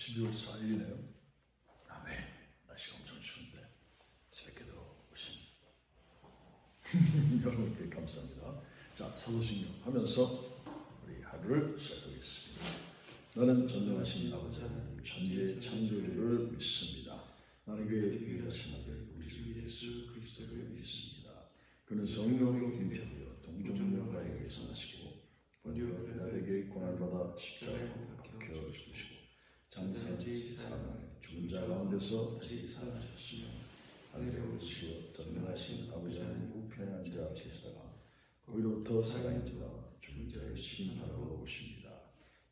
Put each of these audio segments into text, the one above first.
12월 4일이네요. 아멘. 날씨가 엄청 추운데 새벽에도 오신 여러분께 감사합니다. 자, 사도신경 하면서 우리 하루를 시작하겠습니다. 나는 전능하신 아버지 하나님 천지의 창조주를 믿습니다. 나는 그의 유일하신 아들 우리 주 예수 그리스도를 믿습니다. 그는 성령으로 잉태되어 동정녀가에게서 나시고 본디오 빌라에게 고난을 받아 십자가에 박혀 죽으시고 장사지 사망 죽은 자 가운데서 다시 살아나셨으며 하늘에 오르시어 전능하신 아버지 하나님 우편에 앉아 계시다가 거기로부터 살아있는 자와 죽은 자를 심판하러 오십니다.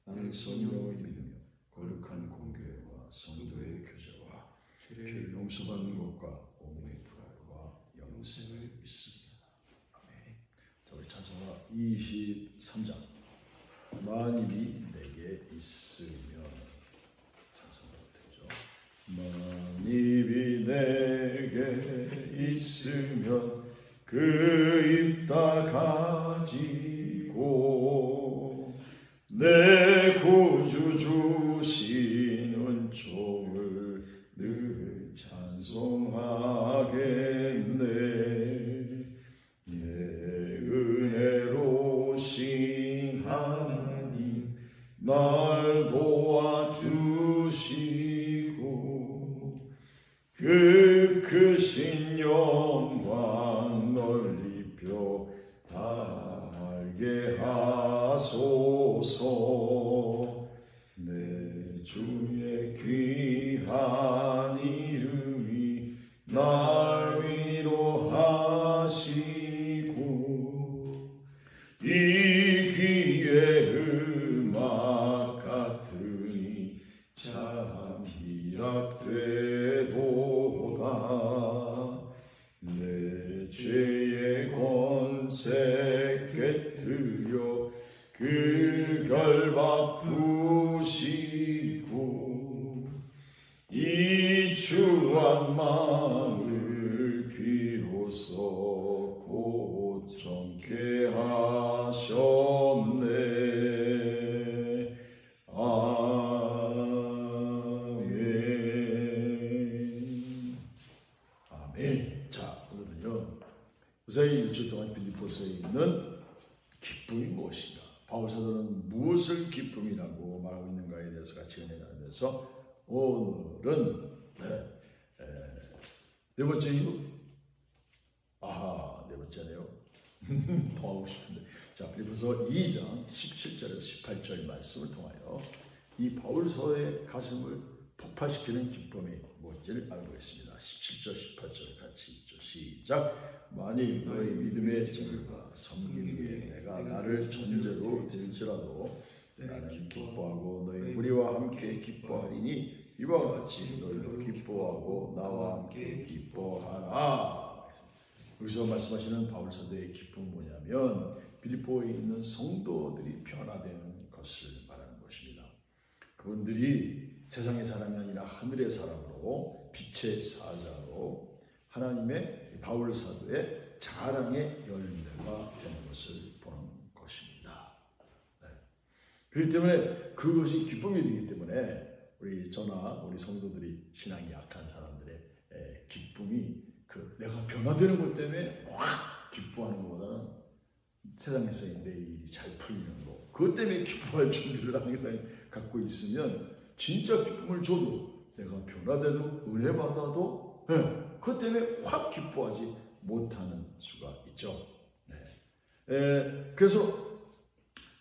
나는 성령을 믿으며 거룩한 공교회와 성도의 교제와 죄를 용서받는 것과 몸의 부활과 영생을 믿습니다. 아멘. 자 우리 찬송가 23장 만일이 내게 있으면 만일이 내게 있으면 그 입다 가지고 내 우사의 일주 동안 빌리포스에 있는 기쁨이 무엇인가? 바울 사도는 무엇을 기쁨이라고 말하고 있는가에 대해서 같이 은혜 나누면서 오늘은 네, 에, 네 번째 이유 아하 네 번째네요. 더 하고 싶은데. 자 빌리포서 2장 17절에서 18절 말씀을 통하여 이 바울서의 가슴을 폭발시키는 기쁨이 무엇인지를 알아보겠습니다 17절 18절 같이 읽죠 시작 만일 너희 믿음의 증거가 섬기기 위해 내가 나를 전제로 들지라도 나는 기뻐하고 너희 무리와 함께 기뻐하리니 이와 같이 너희도 기뻐하고 나와 함께 기뻐하라. 여기서 말씀하시는 바울 사도의 기쁨은 뭐냐면 빌립보에 있는 성도들이 변화되는 것을 말하는 것입니다. 그분들이 세상의 사람이 아니라 하늘의 사람 으로 빛의 사자로 하나님의 바울 사도의 자랑의 열매가 되는 것을 보는 것입니다. 네. 그렇기 때문에 그것이 기쁨이 되기 때문에 우리 저나 우리 성도들이 신앙이 약한 사람들의 에, 기쁨이 그 내가 변화되는 것 때문에 확 기뻐하는 것보다는 세상에서의 내 일이 잘 풀리는 거 그것 때문에 기뻐할 준비를 항상 갖고 있으면 진짜 기쁨을 줘도 내가 변화돼도 은혜 받아도 예, 그것 때문에 확 기뻐하지 못하는 수가 있죠. 네. 에, 그래서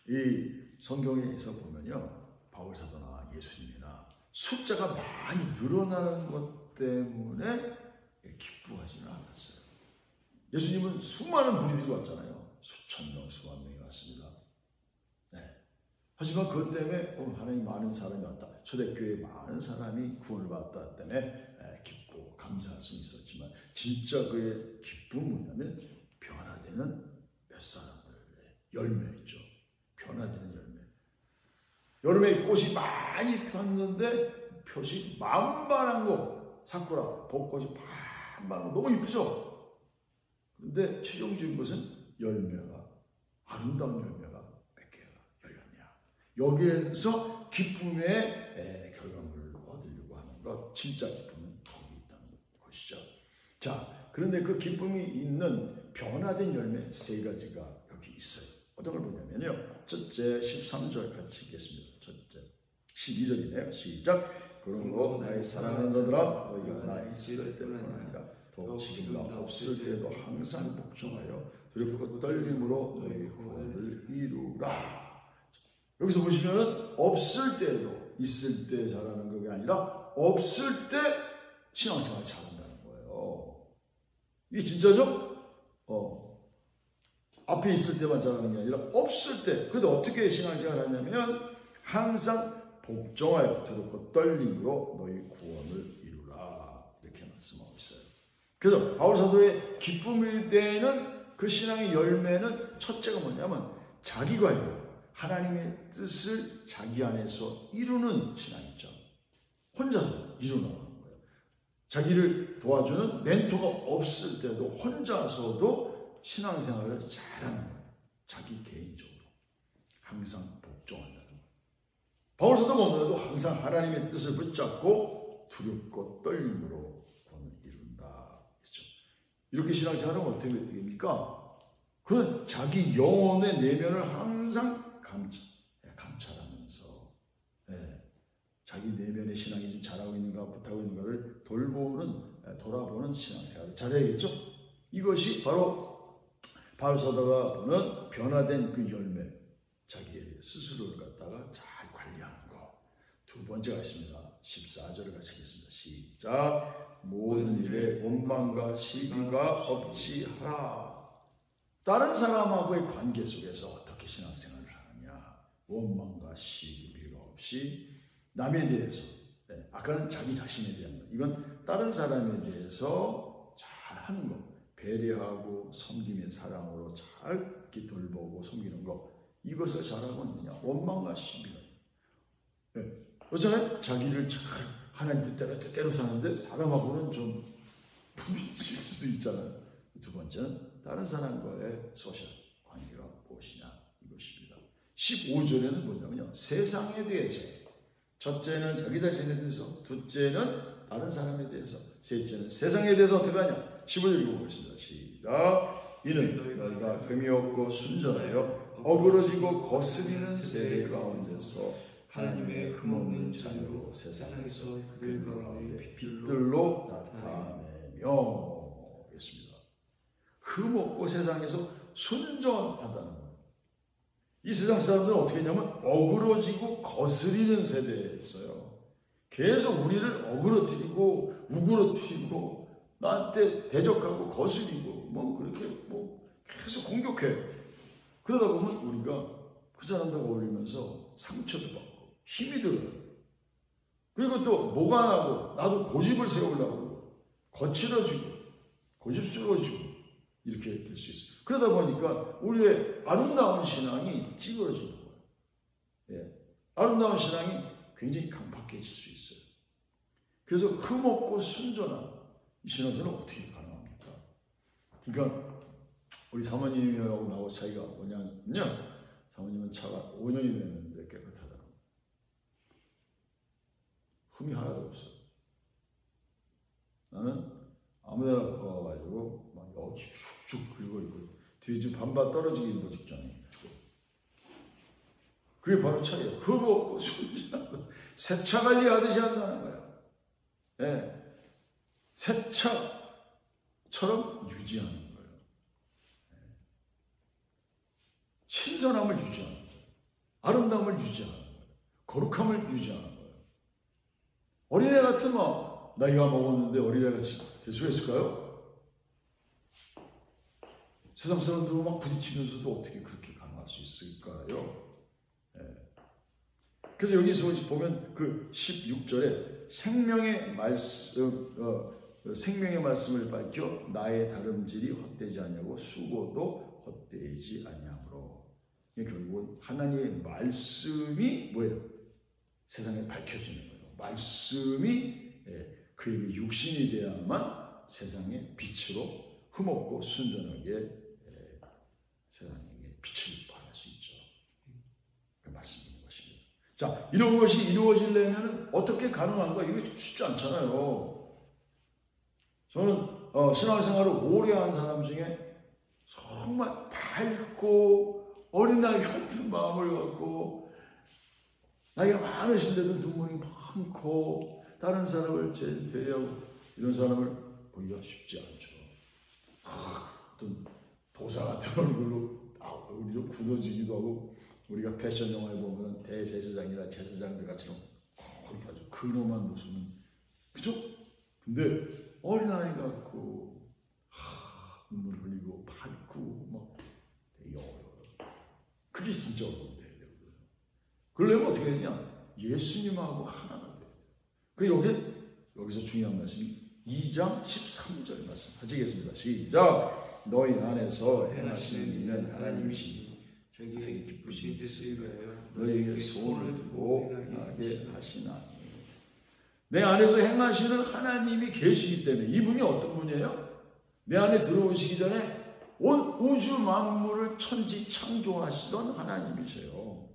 이 성경에서 보면요 바울 사도나 예수님이나 숫자가 많이 늘어나는 것 때문에 기뻐하지는 않았어요. 예수님은 수많은 무리들이 왔잖아요. 수천 명, 수만 명이 왔습니다. 네. 하지만 그것 때문에 어, 하나님 많은 사람이 왔다. 초대교회에 많은 사람이 구원을 받았다 때문에 에, 기뻐 감사할 수 있었지만 진짜 그의 기쁨은 뭐냐면 변화되는 몇 사람들의 열매 있죠. 변화되는 열매. 여름에 꽃이 많이 폈는데 표시 만만한 거 사쿠라 벚꽃이 만만한 거 너무 이쁘죠. 그런데 최종적인 것은 열매가 아름다운 열렸냐. 여기에서 기쁨의 에, 결과물을 얻으려고 하는 것, 진짜 기쁨은 거기 있다는 것이죠. 자, 그런데 그 기쁨이 있는 변화된 열매 세 가지가 여기 있어요. 어떤 걸 보냐면요. 첫째 13절 같이 읽겠습니다. 첫째 12절이네요. 시작. 그러므로 나의 사랑하는 너들아 너희가 나 있을 때뿐 아니라 또 지금 나 없을 때도 항상 복종하여 두렵고 떨림으로 너희 구원을 이루라. 여기서 보시면은 없을 때도 있을 때 잘하는 것이 아니라 없을 때 신앙생활 잘한다는 거예요. 이게 진짜죠? 어. 앞에 있을 때만 잘하는 게 아니라 없을 때. 근데 어떻게 신앙생활 하냐면 항상 복종하여 두렵고 떨림으로 너희 구원을 이루라. 이렇게 말씀하고 있어요. 그래서 바울 사도의 기쁨이 되는 그 신앙의 열매는 첫째가 뭐냐면 자기 관리. 하나님의 뜻을 자기 안에서 이루는 신앙이죠. 혼자서 이루나가는 거예요. 자기를 도와주는 멘토가 없을 때도 혼자서도 신앙생활을 잘하는 거예요. 자기 개인적으로 항상 복종한다는 거예요. 바울사도 보면도 항상 하나님의 뜻을 붙잡고 두렵고 떨림으로 구원을 이룬다. 그렇죠? 이렇게 신앙생활은 어떻게 됩니까? 그는 자기 영혼의 내면을 항상 감찰, 예, 감찰하면서 예, 자기 내면의 신앙이 지금 잘하고 있는가 못하고 있는가를 돌보는 예, 돌아보는 신앙생활을 잘해야겠죠. 이것이 바로 바울사도가 보는 변화된 그 열매, 자기의 스스로를 갖다가 잘 관리하는 거. 두 번째가 있습니다. 14절을 같이 하겠습니다. 시작. 모든 일에 원망과 시비가 없이 하라. 다른 사람하고의 관계 속에서 어떻게 신앙생활을. 원망과 시비가 없이 남에 대해서, 네, 아까는 자기 자신에 대한 것. 이건 다른 사람에 대해서 잘 하는 것. 배려하고 섬김의 사랑으로 잘 돌보고 섬기는 것. 이것을 잘하고 있느냐. 원망과 시비가. 네. 그렇잖아요. 자기를 잘 하나님 뜻대로 뜻대로 사는데 사람하고는 좀 부딪힐 수 있잖아요. 두 번째는 다른 사람과의 소셜 관계가 무엇이냐 이것입니다. 15절에는 뭐냐면요. 세상에 대해서 첫째는 자기 자신에 대해서 둘째는 다른 사람에 대해서 셋째는 세상에 대해서 어떻게 하냐 15절 읽어보겠습니다. 시작 이는 너희가 흠이 없고 순전하여 어그러지고 거스리는 세대 가운데서 하나님의 흠없는 자녀로 세상에서 그들 가운데 빛들로 나타내며 였습니다. 흠없고 세상에서 순전하다는 거예요. 이 세상 사람들은 어떻게 했냐면 어그러지고 거스리는 세대에 있어요. 계속 우리를 어그러뜨리고 우그러뜨리고 나한테 대적하고 거스리고 뭐 그렇게 뭐 계속 공격해. 그러다 보면 우리가 그 사람들과 어울리면서 상처도 받고 힘이 들어요. 그리고 또 뭐가 나고 나도 고집을 세우려고 거칠어지고 고집스러워지고 이렇게 될 수 있어요. 그러다 보니까 우리의 아름다운 신앙이 찌그러지는 거예요. 예. 아름다운 신앙이 굉장히 강팍해질 수 있어요. 그래서 흠없고 순전한 이 신앙생활은 어떻게 가능합니까? 그러니까 우리 사모님하고 나하고 차이가 뭐냐면요. 사모님은 차가 5년이 됐는데 깨끗하다. 흠이 하나도 없어. 나는 아무데나 가가지고 막 여기 슉슉 긁어 있고 뒤에 지금 반반 떨어지게 있는 직장에 그게 바로 차예요. 그거 없고 순진하고 세차 관리하듯이 한다는 거야. 예. 세차처럼 유지하는 거예요. 예. 신선함을 유지하는 거예요. 아름다움을 유지하는 거예요. 거룩함을 유지하는 거예요. 어린애 같으면 나이가 먹었는데 어린애가 될 수가 있을까요? 세상 사람들과 막 부딪히면서도 어떻게 그렇게 가능할 수 있을까요? 예. 그래서 여기서 보면 그 16절에 생명의 말씀, 어, 어, 생명의 말씀을 밝혀 나의 다름질이 헛되지 아니하고 수고도 헛되지 아니하므로 결국은 하나님의 말씀이 뭐예요? 세상에 밝혀지는 거예요. 말씀이 예, 그에게 육신이 되어야만 세상의 빛으로 흠없고 순전하게 세상에 빛을 발할 수 있죠. 그 말씀인 것입니다. 자, 이런 것이 이루어지려면 어떻게 가능한가? 이게 쉽지 않잖아요. 저는 어, 신앙생활을 오래 한 사람 중에 정말 밝고 어린아이 같은 마음을 갖고 나이가 많으신데도 눈물이 많고 다른 사람을 제일 배려하고 이런 사람을 보기가 쉽지 않죠. 하, 어떤 도사 같은 얼굴로 아, 얼굴이 좀 굳어지기도 하고 우리가 패션 영화에 보면 대제사장이나 제사장들 같처럼 거기 아주 근엄한 모습은 그죠? 근데 어린아이 같고 하, 눈물 흘리고 밝고 막 되게. 그게 진짜 어려운 돼야 되거든요. 그러려면 어떻게 되냐? 예수님하고 하나가 돼야 돼요. 그 여기 여기서 중요한 말씀이 2장 13절 말씀 하시겠습니다. 시작. 너희 안에서 행하시는 이는 하나님이시니 자기 기쁘신 위하여 너희에게 소원을 두고 행하게 하시나니 내 안에서 행하시는 하나님이 계시기 때문에 이분이 어떤 분이에요? 내 안에 들어오시기 전에 온 우주 만물을 천지 창조하시던 하나님이세요.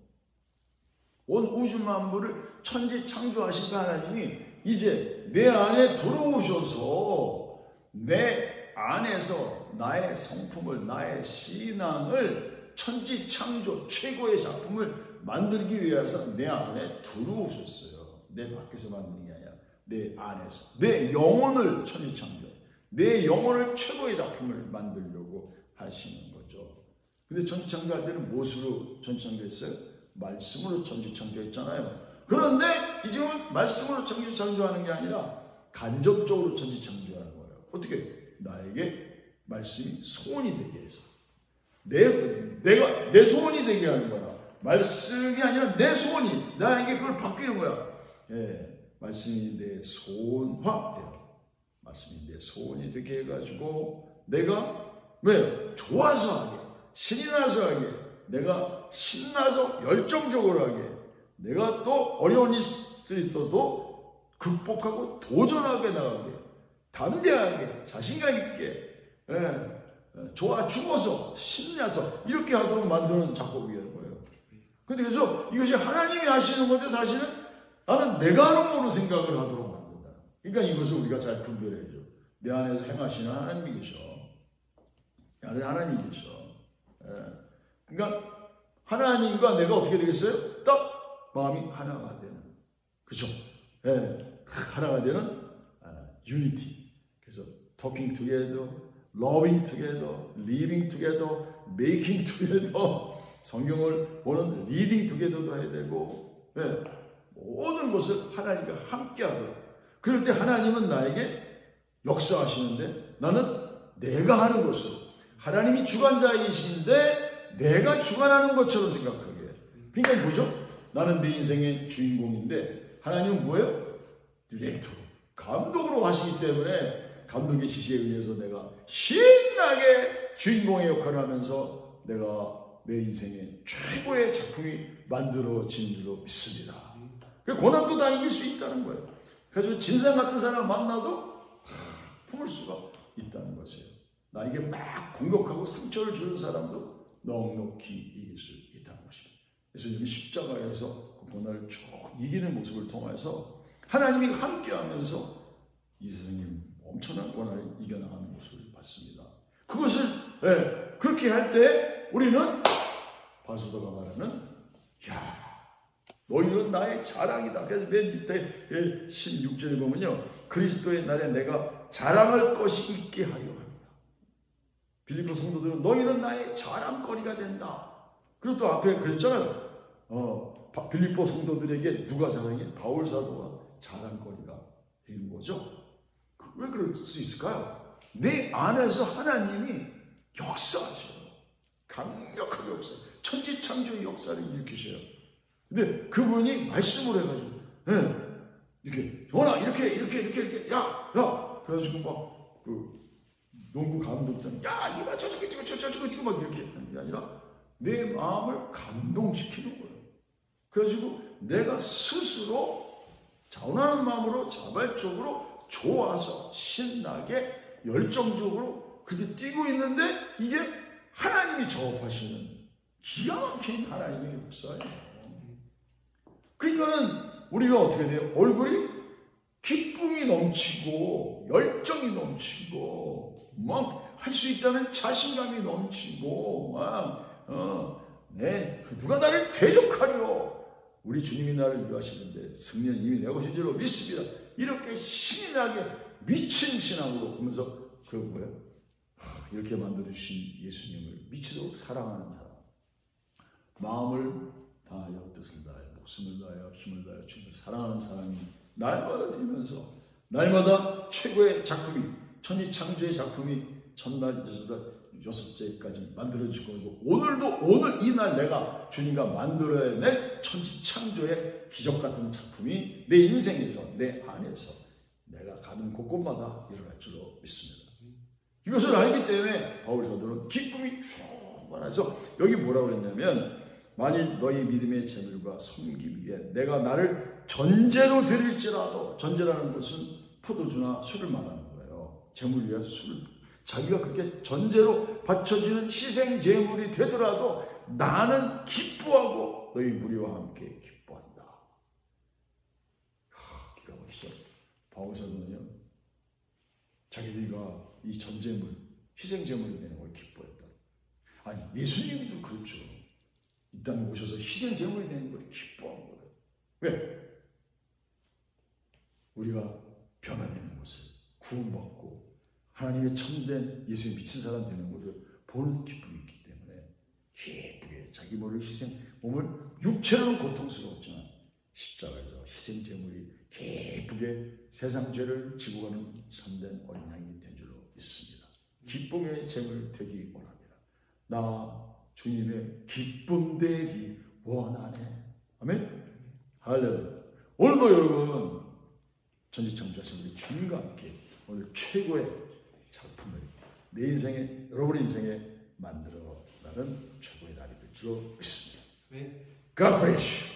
온 우주 만물을 천지 창조하신 그 하나님이 이제 내 안에 들어오셔서 내 안에서 나의 성품을 나의 신앙을 천지 창조 최고의 작품을 만들기 위해서 내 안에 들어오셨어요. 내 밖에서 만드는 게 아니라 내 안에서 내 영혼을 천지 창조, 내 영혼을 최고의 작품을 만들려고 하시는 거죠. 근데 천지 창조할 때는 무엇으로 천지 창조했어요? 말씀으로 천지 창조했잖아요. 그런데 이제는 말씀으로 천지 창조하는 게 아니라 간접적으로 천지 창조하는 거예요. 어떻게? 나에게 말씀이 소원이 되게 해서 내 내가 내 소원이 되게 하는 거야. 말씀이 아니라 내 소원이 나에게 그걸 바뀌는 거야. 예, 말씀이 내 소원화 돼요. 말씀이 내 소원이 되게 해가지고 내가 왜 좋아서 하게, 신이 나서 하게, 내가 신나서 열정적으로 하게, 내가 또 어려운 일이 있어도 극복하고 도전하게 나가게, 담대하게, 자신감 있게, 예, 좋아 죽어서 신나서 이렇게 하도록 만드는 작업이라는 거예요. 근데 그래서 이것이 하나님이 하시는 건데 사실은 나는 내가 하는 거로 생각을 하도록 만든다. 그러니까 이것을 우리가 잘 분별해야죠. 내 안에서 행하시는 하나님이 계셔. 내 안에 하나님이 계셔. 예. 그러니까 하나님과 내가 어떻게 되겠어요? 딱 마음이 하나가 되는. 그죠? 예. 딱 하나가 되는 유니티. Talking together, loving together, living together, making together. 성경을 보는 reading together도 해야 되고, 예. 모든 것을 하나님과 함께 하도록. 그럴 때 하나님은 나에게 역사하시는데 나는 내가 하는 것으로 하나님이 주관자이신데 내가 주관하는 것처럼 생각하게. 그러니까 뭐죠? 나는 내 인생의 주인공인데 하나님은 뭐예요? 디렉터, 감독으로 하시기 때문에 감독의 지시에 의해서 내가 신나게 주인공의 역할을 하면서 내가 내 인생의 최고의 작품이 만들어진 줄로 믿습니다. 그 고난도 다 이길 수 있다는 거예요. 그래서 진상 같은 사람을 만나도 다 품을 수가 있다는 것이에요. 나에게 막 공격하고 상처를 주는 사람도 넉넉히 이길 수 있다는 것입니다. 여기 십자가에서 그 고난을 쭉 이기는 모습을 통해서 하나님이 함께하면서 이 세상에 엄청난 고난을 이겨나가는 모습을 봤습니다. 그것을 예, 그렇게 할 때 우리는 바수도가 말하는 야 너희는 나의 자랑이다. 그래서 맨 밑에 16절에 보면요. 그리스도의 날에 내가 자랑할 것이 있게 하려 합니다. 빌리포 성도들은 너희는 나의 자랑거리가 된다. 그리고 또 앞에 그랬잖아요. 어, 빌리포 성도들에게 누가 자랑해? 바울 사도가 자랑거리가 되는 거죠. 그왜 그럴 수 있을까요? 내 안에서 하나님이 역사하셔요. 강력하게 역사. 천지창조의 역사를 일으키셔요. 근데 그분이 말씀을 해가지고, 예, 이렇게, 영원아, 이렇게, 이렇게, 이렇게, 이렇게, 야, 야! 그래가지고 막, 그, 농구 감독장, 야, 이거 봐, 저저거, 저거, 저거, 저거, 저거, 막 이렇게 하는 게 아니라, 내 마음을 감동시키는 거예요. 그래가지고 내가 스스로 자원하는 마음으로 자발적으로 좋아서 신나게 열정적으로 그렇게 뛰고 있는데 이게 하나님이 작업하시는 기가 막힌 하나님의 역사예요. 그러니까는 우리가 어떻게 돼요? 얼굴이 기쁨이 넘치고 열정이 넘치고 막 할 수 있다는 자신감이 넘치고 막 어, 네, 그 누가 나를 대적하려 우리 주님이 나를 위하시는데 승리는 이미 내 것인 줄로 믿습니다. 이렇게 신이 나게 미친 신앙으로 보면서 그 뭐야? 하, 이렇게 만들어주신 예수님을 미치도록 사랑하는 사람 마음을 다하여 뜻을 다하여 목숨을 다하여 힘을 다하여 주님을 사랑하는 사람이 날마다 되면서 날마다 최고의 작품이 천지 창조의 작품이 첫날 여섯날 여섯째까지 만들어지고 있고 오늘도 오늘 이날 내가 주님과 만들어낸 천지 창조의 기적 같은 작품이 내 인생에서 내 안에서 내가 가는 곳곳마다 일어날 줄로 믿습니다. 이것을 알기 때문에 바울 사도는 기쁨이 충만해서 여기 뭐라고 그랬냐면 만일 너희 믿음의 재물과 섬기 위해 내가 나를 전제로 드릴지라도 전제라는 것은 포도주나 술을 말하는 거예요. 재물 위해 술을 자기가 그렇게 전제로 바쳐지는 희생 제물이 되더라도 나는 기뻐하고 너희 무리와 함께 기뻐한다. 하, 기가 막히죠. 바울 사도는요. 자기들과 이 전제물, 희생 제물이 되는 걸 기뻐했다. 아니 예수님도 그렇죠. 이 땅에 오셔서 희생 제물이 되는 걸 기뻐한 거예요. 왜? 우리가 변화되는 것을 구원받고 하나님의 참된 예수의 미친 사람 되는 것을 보는 기쁨이 있기 때문에 기쁘게 자기 몸을 희생 몸을 육체로는 고통스러웠지만 십자가에서 희생 제물이 기쁘게 세상 죄를 지고 가는 참된 어린 양이 된 줄로 믿습니다. 기쁨의 제물 되기 원합니다. 나 주님의 기쁨 되기 원하네. 아멘. 할렐루야. 오늘도 여러분 전지창조하신 우리 주님과 함께 오늘 최고의 작품을 내 인생에 여러분의 인생에 만들어 나는 최고의 날이 될 줄로 믿습니다. 네. God bless you.